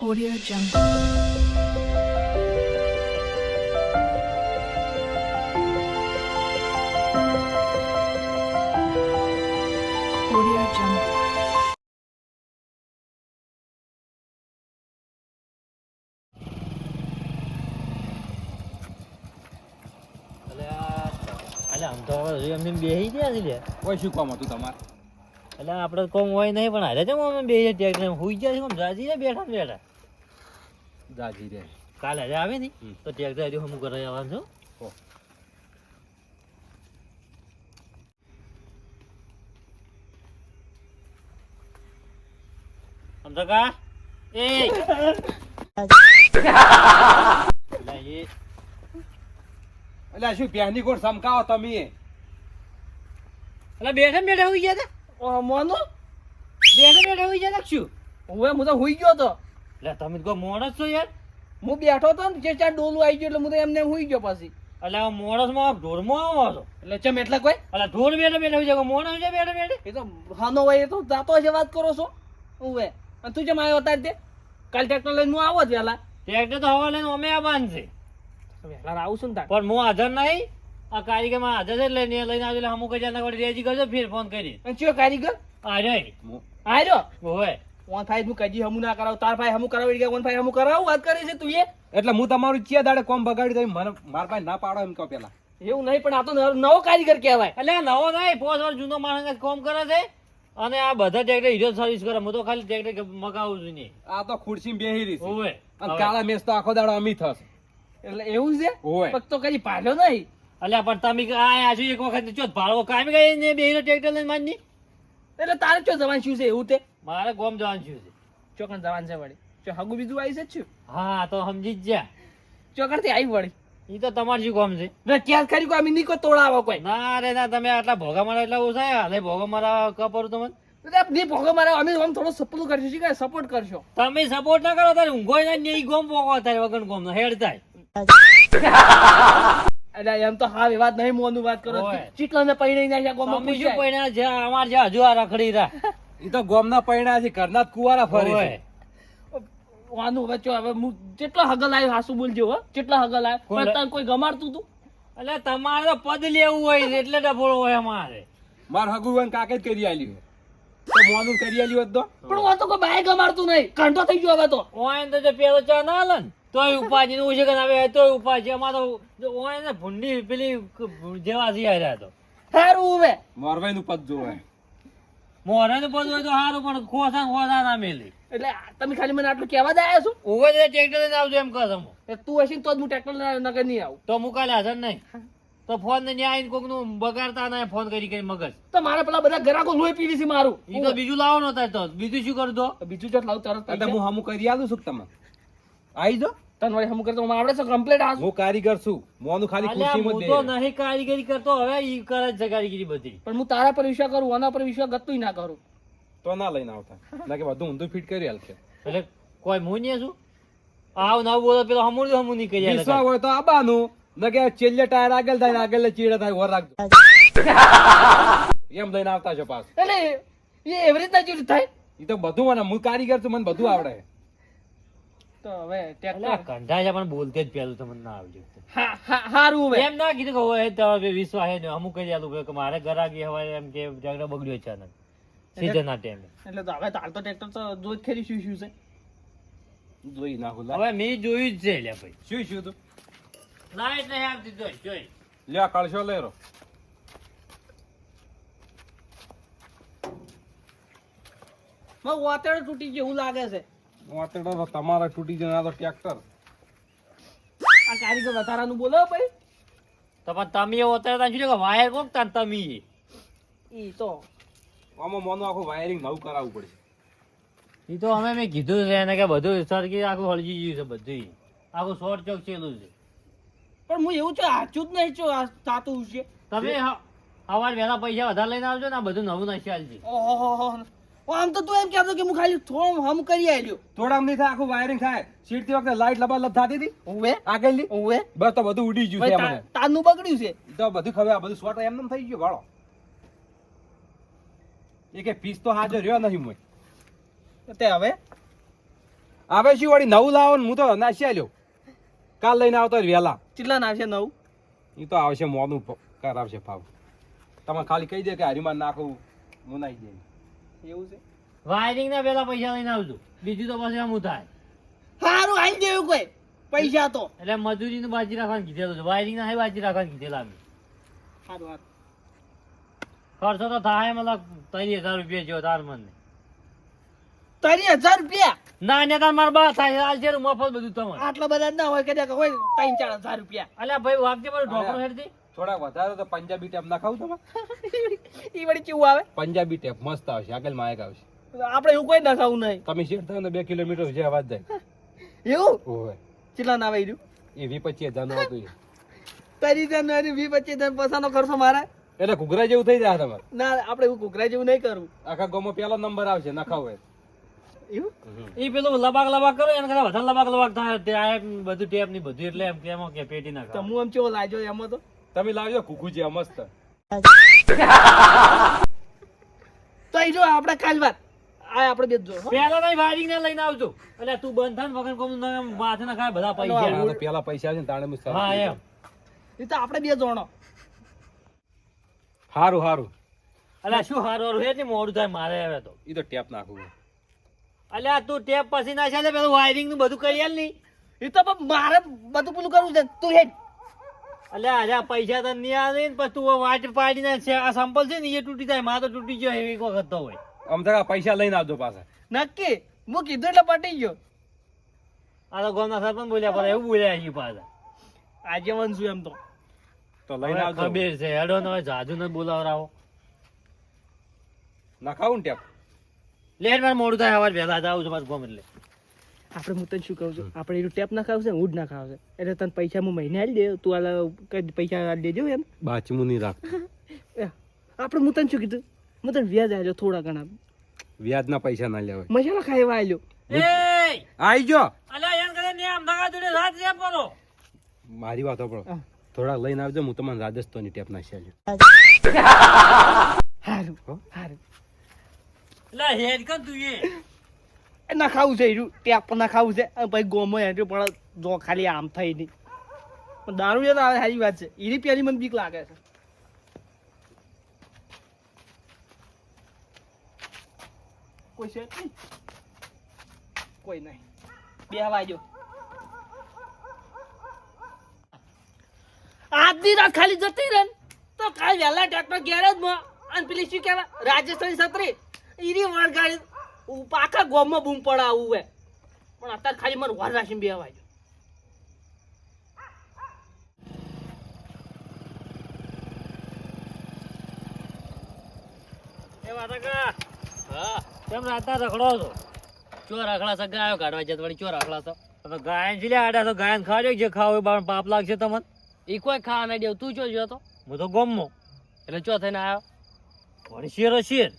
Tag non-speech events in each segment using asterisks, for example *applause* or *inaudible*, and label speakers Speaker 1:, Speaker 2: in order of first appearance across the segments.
Speaker 1: Audio Jungle. Audio Jungle.
Speaker 2: એટલે આ- એટલે આમ તો હવે એમને એમ બેસી ગયા છે લે
Speaker 3: કોઈ શું કામ હતું તમારે
Speaker 2: એટલે આપણે કોમ હોય નહીં પણ હારે છે અમે બે ટેક્ટર હુઈ ગયા છે જાજી ને બેઠા બેઠા?
Speaker 3: જાજી રે.
Speaker 2: કાલે હારે આવે ને. તો ટેક્ટર હજુ હું કરાવી આવવાનું છું.
Speaker 3: હો.
Speaker 2: તો કા એ. એટલે
Speaker 3: શું પ્યાની કોણ સમકાવો તમે?
Speaker 2: એટલે બેઠા બેઠા હુઈ ગયા હતા?
Speaker 4: મોનો?
Speaker 2: બેઠો બેઠો હોઈ જાય શું
Speaker 4: હવે હું તો હુઈ ગયો તો.
Speaker 2: એટલે તમે તો મોણસ છો યાર?
Speaker 4: હું બેઠો તો ને જે ચાર ડોલું આવી ગયો એટલે હું તો એમને એમ હુઈ ગયો પછી.
Speaker 2: એટલે આ ઢોર ઢોરમાં આવો છો?
Speaker 4: એટલે ચમ એટલે કોઈ?
Speaker 2: એટલે ઢોર બેઠો બેઠા હોઈ જાય મોણસ છે બેઠા બેઠે?
Speaker 4: એ તો હાનો હોય એ તો જાતો છે વાત કરો છો. હવે અને તું ચમ આવ્યો અત્યારે તે? કાલ ટ્રેક્ટર લઈને હું આવો જ વહેલા.
Speaker 2: ટ્રેક્ટર તો હવા લઈને અમે આવવાનું છે.
Speaker 4: વહેલા આવું છું ને
Speaker 2: પણ હું હાજર નહીં? આ કારીગરમાં હાજર છે લઈને લઈને આવજો એટલે હમું કઈ જાના વળી રેજી કરજો ફેર ફોન કરી
Speaker 4: અને ચિયો કારીગર?
Speaker 2: આ રે
Speaker 4: આવ્યો
Speaker 2: ઓય
Speaker 4: ઓન ફાઈ હું કજી હમું ના કરાવ તાર ફાઈ હમું કરાવી ગયા ઓન ફાઈ હમું કરાવ વાત કરી છે તું એ?
Speaker 3: એટલે હું તમારું ચિયા દાડે કોમ બગાડી દઈ મને માર પાસે ના પાડો એમ કહો પેલા.
Speaker 4: એવું નહીં પણ આ તો નવો- કારીગર કહેવાય.
Speaker 2: એટલે નવો નહીં પોસ વર્ષ જૂનો માણસ કોમ કરે છે. અને આ બધા ટ્રેક્ટર હીરો સર્વિસ કરે. હું તો ખાલી ટ્રેક્ટર મગાવું છું નહીં
Speaker 3: આ તો ખુરશી બેહી રહી છે. અને કાળા મેસ તો આખો દાડો અમી થશે.
Speaker 4: એટલે એવું છે? હોય તો કઈ પાડ્યો નહીં.
Speaker 2: એટલે પણ તમે આયા આજુ એક વખત ચો ભાડો કામી ગઈ ને બે ટ્રેક્ટર લઈને માની
Speaker 4: એટલે તારે ચો જવાન શું છે એવું તે?
Speaker 2: મારે ગોમ જવાનું શું છે?
Speaker 4: ચોકણ જવાન છે વળી. ચો હગુ બીજું આવી છે છું
Speaker 2: હા તો સમજી જ જા
Speaker 4: ચોકડથી આવી વળી.
Speaker 2: એ તો તમાર શું ગોમ છે?
Speaker 4: રે ક્યાં કરી કોઈ અમી નીકો તોડાવો કોઈ.
Speaker 2: ના રે ના તમે આટલા ભોગા મારા એટલા ઓછા હાલે ભોગા મારા કપરું તમને?
Speaker 4: ની ભોગો મારા અમે આમ થોડો સપોર્ટ કરશું. કાંઈ સપોર્ટ કરશો?
Speaker 2: તમે સપોર્ટ ના કરો તારે ઊંઘો ના નહીં ગોમ ભોગો તારે વગર ગોમ હેડ થાય.
Speaker 4: એટલે એમ તો હા વાત નહીં મોનું વાત કરો. ચીટલા ને પૈણી નાખ્યા ગોમાં
Speaker 2: તમે પૈણા છે? અમાર છે હજુ આ રખડી રહ્યા.
Speaker 3: એ તો ગોમના પૈણા છે ઘરના કુવારા ફરે
Speaker 4: વાનું હવે હવે હું જેટલા હગલ આવ્યો હાસુ બોલજો હો. જેટલા હગલ આવ્યો તને કોઈ ગમાડતું તું?
Speaker 2: એટલે તમારે તો પદ લેવું હોય છે એટલે ડબોળો હોય અમારે.
Speaker 3: માર હગુવન કાકે જ કરી આલ્યું તો મોનું કરી આલ્યું હતું
Speaker 4: પણ હું તો કોઈ બાય ગમાડતું નહીં. કંટો થઈ ગયો હવે તો.
Speaker 2: ઓય તો પેલો ચા ના ને? તોય ઉપાજી નું છે આવે તોય ઉપાજી અમારે તો ઓય ને ભૂંડી પેલી જેવા જઈ રહ્યા તો.
Speaker 4: સારું હવે.
Speaker 3: મોરવાઈ નું પદ જોવે.
Speaker 2: મોરવાઈ નું પદ હોય તો સારું પણ ખોસા ખોસા ના મેલી.
Speaker 4: એટલે તમે ખાલી મને આટલું કહેવા જ આવ્યા છો?
Speaker 2: ઊભો જ ટ્રેક્ટર લઈને આવજો એમ કહો તમે
Speaker 4: એ તું હશે તો જ હું ટ્રેક્ટર નગર નહીં આવું.
Speaker 2: તો મુકાલે કાલે હાજર નહીં. તો ફોન ને ન્યાય કોકનું બગાડતા ના ફોન કરી કરી મગજ.
Speaker 4: તો મારા પેલા બધા ગ્રાહકો લોહી પીવી છે મારું.
Speaker 2: એ તો બીજું લાવો નો તો. બીજું શું કરું તો?
Speaker 4: બીજું જ લાવું તરત
Speaker 3: હું હમું કરી આલું છું તમે? આવી જો.
Speaker 4: તને વળી હમું કરતો આવડે છે કમ્પ્લીટ આ
Speaker 3: હું કારીગર છું. મોનું ખાલી
Speaker 2: અલ્યા,
Speaker 3: ખુરશીમાં
Speaker 2: હું તો નહીં કારીગરી કરતો હવે ઈ કરે છે કારીગરી બધી.
Speaker 4: પણ હું તારા પર વિશ્વાસ કરું આના પર વિશ્વાસ ગતું ના કરું.
Speaker 3: તો ના લઈને આવતા. ના કે બધું ઊંધું ફિટ કરી હાલશે
Speaker 2: એટલે કોઈ હું નહીં છું આવ ના બોલો પેલો હમું હમું નહીં કરી
Speaker 3: વિશ્વા હોય તો આબાનું ન કે છેલ્લે ટાયર આગળ થાય આગળ ચીડે થાય રાખજો એમ લઈને આવતા છો પાસ
Speaker 4: એટલે એ એવી રીતના થાય?
Speaker 3: એ તો બધું મને હું કારીગર છું મને બધું આવડે.
Speaker 4: તો હવે
Speaker 2: કંઠા છે પણ બોલતે જ પેલું તમને ના આવજો
Speaker 4: હા હા હારું હવે.
Speaker 2: એમ ના કીધું કે હોય તમારે વિશ્વાસ હે ને અમુક કહી આલું કે મારે ગરાગી હવે એમ કે ઝઘડો બગડ્યો છે અચાનક. સીઝન ના ટાઈમે.
Speaker 4: એટલે તો હવે તો તો ટ્રેક્ટર તો જોઈ જ ખરી શું શું છે.
Speaker 3: જોઈ નાખું લા.
Speaker 2: હવે મેં જોયું જ છે લે ભાઈ.
Speaker 3: શું શું તું?
Speaker 2: લાઈટ નહીં આવતી જોઈ જોઈ.
Speaker 3: લ્યો કાળશો લેરો
Speaker 4: મારું વાતેડ તૂટી ગયું લાગે છે.
Speaker 3: વાતડો તો તમારા તૂટી જના તો ટ્રેક્ટર
Speaker 4: આ કારીગર વધારાનું બોલો ભાઈ.
Speaker 2: તો પણ તમે અત્યારે તમે શું કે વાયર કોક તાન તમે?
Speaker 4: ઈ તો.
Speaker 3: આમાં મોનું આખું વાયરિંગ નવું કરાવવું પડશે.
Speaker 2: એ તો અમે મેં કીધું છે એને કે બધું સરકી આખું હળજી ગયું છે બધું આખું શોર્ટ ચોક છેલું છે.
Speaker 4: પણ હું એવું છે આચું જ નહીં છું આ સાતું છે.
Speaker 2: તમે હ- સવારે વહેલા પૈસા વધારે લઈને આવજો ને આ બધું નવું નાખી આલજે
Speaker 4: ઓહો આમ તો તું એમ કહેતો કે હું ખાલી થોમ હમ કરી આલ્યો
Speaker 3: થોડા નહીં થાય આખું વાયરિંગ થાય. સીટતી વખતે લાઈટ લબાલબ થતી હતી?
Speaker 4: ઓવે
Speaker 3: આગળની
Speaker 4: ઓવે
Speaker 3: બસ તો બધું ઉડી ગયું છે મને.
Speaker 4: તા- બગડ્યું છે.
Speaker 3: તો બધું ખબર આ બધું શોર્ટ એમને થઈ ગયું ગાળો એ કે પીસ તો હાજર રહ્યો નહીં મોય.
Speaker 4: તે હવે?
Speaker 3: હવે શું વળી નવું લાવો ને હું તો નાસી આલ્યો કાલ લઈને આવતો વેલા. વહેલા
Speaker 4: કેટલા ના નવું?
Speaker 3: એ તો આવશે મોનું કરાવશે ભાવ તમે ખાલી કહી દે કે હરીમાં નાખું હું જાય
Speaker 4: એવું છે?
Speaker 2: વાયરિંગ ના પેલા પૈસા લઈને આવજો બીજું તો પછી આમ થાય
Speaker 4: સારું આવી દેવું કોઈ. પૈસા તો.
Speaker 2: એટલે મજૂરી નું બાજી રાખવાનું કીધેલું છે. વાયરિંગ ના બાજી રાખવાનું કીધેલા અમે
Speaker 4: સારું
Speaker 2: ખર્ચો તો થાય મતલબ ત્રણ હજાર રૂપિયા જેવો તાર મને
Speaker 4: ત્રણ હજાર રૂપિયા?
Speaker 2: ના ને તાર મારા બા થાય. હાલ છે મફત બધું તમારે
Speaker 4: આટલા બધા ના હોય કે હોય ત્રણ ચાર હજાર રૂપિયા.
Speaker 2: અલ્યા ભાઈ વાગજે મારું ઢોકળું હેડતી
Speaker 3: થોડાક વધારે તો પંજાબી ટેપ ના ખાવું તમે
Speaker 4: એ *laughs* વળી કેવું આવે?
Speaker 3: પંજાબી ટેપ મસ્ત આવશે આગળમાં એક આવશે.
Speaker 4: આપણે એવું કોઈ ના ખાવું નહીં.
Speaker 3: તમે શેર થાય ને બે કિલોમીટર જે અવાજ જાય. *laughs*
Speaker 4: એવું? કેટલા ના આવી રહ્યું?
Speaker 3: એ વી પચીસ હજારનું હતું
Speaker 4: તારી જાન્યુઆરી વી પચીસ હજાર પૈસાનો ખર્ચો મારે.
Speaker 3: એટલે ઘૂઘરા જેવું થઈ જાય તમારે.
Speaker 4: ના આપણે એવું કુકરા જેવું નહીં કરવું
Speaker 3: આખા ગામમાં પેલો નંબર આવશે ના ખાવ
Speaker 4: એવું?
Speaker 2: ઈ પેલું લબાક લબાક કરો એને કરતા વધારે લબાક લબાક થાય. ત્યાં બધું ટેપની બધું એટલે એમ કેમ કે પેટી ના
Speaker 4: તો
Speaker 2: ખાવ
Speaker 4: હું આમ ચેવો લાગ્યો એમાં તો?
Speaker 3: તમે લાવજો કુકુજી મસ્ત.
Speaker 4: તો એ જો આપણે કાલ વાત. આ આપણે બે જો
Speaker 2: પેલા નહીં વાયરિંગ ને લઈને આવજો. એટલે તું બંધ થાય વગર કોમ માથે ના ખાય બધા પૈસા.
Speaker 3: પેલા પૈસા છે ને તાણે હું
Speaker 2: હા એમ.
Speaker 4: એ તો આપણે બે જોણો.
Speaker 3: હારું હારું.
Speaker 2: અલ્યા શું હારું હારું? હે મોડું થાય મારે હવે તો.
Speaker 3: એ તો ટેપ નાખવું
Speaker 2: અલ્યા તું ટેપ પછી ના છે પેલું વાયરિંગનું બધું કરી આલ નહીં
Speaker 4: એ તો મારે બધું પેલું કરવું છે. તું હેડ.
Speaker 2: અલ્યા આજે પૈસા તો નહીં આવે ને પછી તું વાટ પાડીને છે આ સંપલ છે ને એ તૂટી જાય મારે તો તૂટી ગયો એક વખત તો હોય.
Speaker 3: આમ તો પૈસા લઈને આવજો પાછા.
Speaker 4: નક્કી? હું કીધું એટલે પટી ગયો.
Speaker 2: આ તો ગામના સરપંચ બોલ્યા પર એવું બોલ્યા છે પાછા.
Speaker 4: આજે વનશું એમ તો.
Speaker 3: તો લઈને આવજો.
Speaker 2: ખબર છે હેડો ને જાજુ ને બોલાવરાવો.
Speaker 3: નાખાવું ને ટેપ.
Speaker 2: લેટ મારે મોડું થાય અવાજ વહેલા જાવ છું પાછું ગમે એટલે.
Speaker 4: આપણે હું તને શું કહું છું? આપણે એનું ટેપ ના ખાવશે ઉડ ના ખાવશે. એટલે તને પૈસા હું મહિને આલી દે તું આલા કઈ પૈસા આલી દેજો એમ.
Speaker 3: બાચમું નહીં
Speaker 4: રાખ. *laughs* આપણે હું તને શું કીધું? હું તને વ્યાજ આલ્યો થોડા ઘણા.
Speaker 3: વ્યાજના પૈસા ના લેવાય.
Speaker 4: મસાલા ખાવા આલ્યો.
Speaker 2: એ!
Speaker 3: આઈ જો
Speaker 2: અલ્યા એમ કરે ને આમ જોડે સાથ રે પરો
Speaker 3: મારી વાત સાંભળો થોડા લઈને આવજો હું તમને રાજસ્થાની ટેપ નાખી આલ્યો
Speaker 4: હારું? હારું.
Speaker 2: એટલે હેડ કર તું એ.
Speaker 4: એ ના ખાવું છે એરું ટેપ પણ ના ખાવું છે. અને પછી ગોમો એન્ટ્રી પણ જો ખાલી આમ થઈ નહીં પણ દારૂ એ તો આવે સારી વાત છે. એની પેલી મને બીક લાગે છે. કોઈ છે કોઈ નહીં. બે વાજો આજની રાત ખાલી જતી રહે તો કાલ વહેલા ટ્રેક્ટર ગેરેજમાં અને પેલી શું કહેવાય? રાજસ્થાની છત્રી. ઈરી વળગાડી આખા ગોમમાં બૂમ પડાવું હે. પણ અત્યારે ખાલી મને વાર રાખીને બે વાજો
Speaker 2: એ વાતા કેમ રાતા રખડો છો? ચો રખડા છે? ગાયો કાઢવા જતો વળી ચો રખડા છો? તો ગાયન જીલે આડા તો ગાયન ખાજો જે ખાવ બાર પાપ લાગશે તમને.
Speaker 4: એ કોઈ ખાવા નહીં દેવ તું ચો જો તો?
Speaker 2: હું તો ગમો.
Speaker 4: એટલે ચો થઈને આવ્યો?
Speaker 2: વળી શેરો શેર.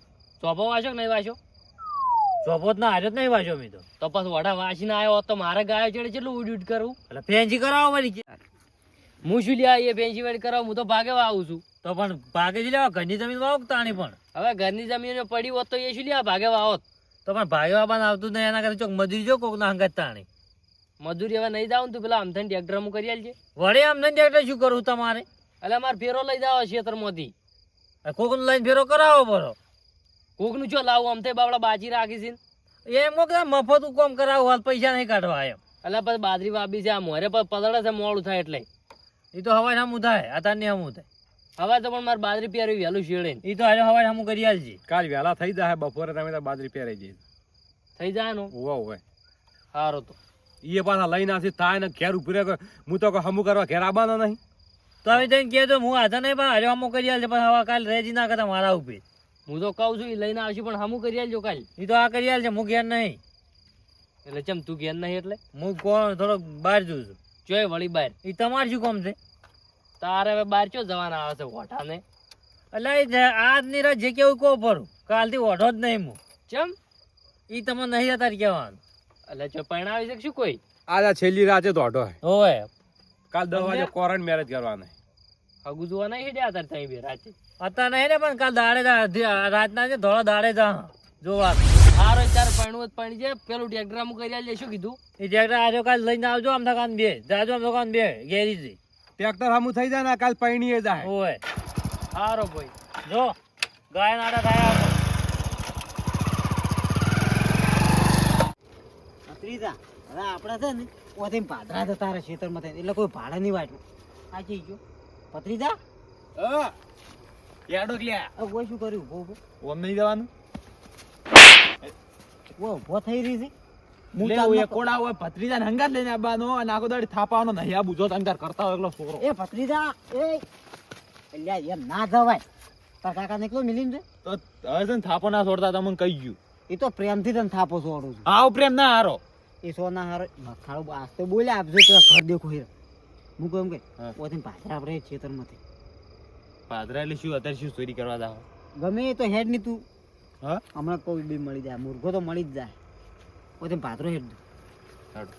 Speaker 4: ચોપો વાંચો કે નહીં વાંચો
Speaker 2: ચોપોત ના હારે જ નહીં વાંચો મેં તો.
Speaker 4: તો પછી વડા વાંચીને આવ્યો તો મારે ગાયો ચડે કેટલું ઉડ કરવું
Speaker 2: એટલે ફેન્સી કરાવો મારી.
Speaker 4: હું શું લ્યા એ બેંચી વેડ કરાવું? હું તો ભાગે આવું છું.
Speaker 2: તો પણ ભાગે જ લેવા? ઘરની જમીન વાવો તાણી પણ?
Speaker 4: હવે ઘરની જમીન પડી હોત તો એ શું લ્યા ભાગે વાવત?
Speaker 2: તો પણ ભાઈ બાબા આવતું નહીં એના કરતા ચોક મજૂરી જો કોક ના હંગત તાણી.
Speaker 4: મજૂરી હવે નહીં જાવ તું પેલા આમથન ટ્રેક્ટર હું કરી આલજે.
Speaker 2: વડે આમ નહીં એટલે શું કરું તમારે?
Speaker 4: એટલે મારે ફેરો લઈ જાવ મોદી
Speaker 2: કોક લઈને ફેરો કરાવો બરો
Speaker 4: કોકનું જો લાવું આમ બાવડા બાજી રાખી છે
Speaker 2: એમ કોક મફત કોમ કરાવો હાલ પૈસા નહીં કાઢવા એમ.
Speaker 4: એટલે પછી બાજરી વાપી છે આ મોરે પર પદળે છે મોડું થાય એટલે.
Speaker 2: એ તો હવાય હમું થાય અતારની હમું થાય.
Speaker 4: હવે તો પણ મારે બાજરી પહેરવી વહેલું શેડે
Speaker 2: એ તો આજે હવાય હમું કરી આલજી.
Speaker 3: કાલ વહેલા થઈ જાય બપોરે તમે તો બાજરી પહેરાઈ જઈ
Speaker 4: થઈ જાય નું
Speaker 3: ઓવા હોય
Speaker 4: સારું તો.
Speaker 3: એ પાછા લઈને આવશે થાય ને ઘેર ઊભી રહે હું તો હમું કરવા ઘેર આવવાનો નહીં.
Speaker 2: તો હવે તને કહેજો હું હાથા નહીં પણ હજુ હમું કરી આલજે પણ હવા કાલ રેજી ના કરતા મારા ઉપર.
Speaker 4: હું તો કહું છું એ લઈને આવશે પણ હમું કરી આલજો કાલ.
Speaker 2: એ તો આ કરી આલજે હું ઘેર નહીં.
Speaker 4: એટલે ચમ તું ઘેર નહીં એટલે?
Speaker 2: હું કોણ થોડોક બહાર જઉં છું.
Speaker 4: જોઈ વળી બહાર.
Speaker 2: એ તમારે શું કામ છે?
Speaker 4: તારે હવે બહાર ચો જવાના આવે છે ઓઠાને
Speaker 2: એટલે આજની રાત જે કેવું કહો પડું કાલથી ઓઢો જ નહીં હું
Speaker 4: ચમ?
Speaker 2: એ તમે નહીં અત્યારે કહેવાનું.
Speaker 4: એટલે ચો પરણાવી આવી શકશું કોઈ?
Speaker 3: આજે છેલ્લી રાતે તો હે.
Speaker 2: હોય
Speaker 3: કાલ દસ વાગે કોરન મેરેજ કરવાના
Speaker 4: હગુ જોવા નહીં હેડ્યા તાર ત્યાં બે રાતે?
Speaker 2: અત્યારે નહીં ને પણ કાલ દાડે રાતના છે ધોળા દાડે જા. જોવા.
Speaker 4: હા
Speaker 5: હારો ચાર પાણું જ પાણી છે. પેલું ટ્રેક્ટર આમ કરી આલે શું કીધું?
Speaker 2: એ ટ્રેક્ટર આજે કાલ લઈને આવજો આમ કાન બે. જાજો આમ કાન બે ગેરેજથી
Speaker 6: ટ્રેક્ટર હમું થઈ જાય ને કાલ પૈણીએ જાય.
Speaker 2: ઓય.
Speaker 5: હારો ભાઈ.
Speaker 2: જો ગાય નાડા થાય.
Speaker 7: ત્રીજા. હવે આપણે છે ને ઓથી પાદરા જતા રહે ખેતરમાં એટલે કોઈ ભાડા નહીં વાંચવું સાચી ગયો. પત્રીજા?
Speaker 6: યાડો ક્યાં
Speaker 7: હવે કોઈ શું કર્યું? ઊભો ઊભો.
Speaker 6: ઓમ નહીં જવાનું?
Speaker 7: ઓ ઊભો થઈ રહી છે. હું
Speaker 6: લે
Speaker 7: ચાલનો
Speaker 6: ઓય કોડા હોય હંગાત લઈને આવવાનો અને આખો દાડી થાપાવાનો નહીં. આ બુજો તંગાર કરતા હોય એકલો છોકરો.
Speaker 7: એ ભત્રીજા એ અલ્યા એમ ના જવાય. તાર કાકા ને એકલો મિલીન છે
Speaker 6: તો હવે છે થાપો ના છોડતા તમને કહી ગયું.
Speaker 7: એ તો પ્રેમથી તને થાપો છોડું છું.
Speaker 6: આવ પ્રેમ ના હારો.
Speaker 7: એ સોના હારો. મખાડું આસ્તે બોલ્યા આપજો તો ઘર દેખો હીરા. હું કહું કે. ઓથી પાદરા આપણે ખેતરમાંથી
Speaker 6: પાદરા એટલે શું? અત્યારે શું ચોરી કરવા દાવ
Speaker 7: ગમે તો હેડની તું.
Speaker 6: હા?
Speaker 7: હમણાં કોઈ બી મળી જાય. મુર્ગો તો મળી જ જાય. પોતે પાદરો હેડ
Speaker 6: હાડો.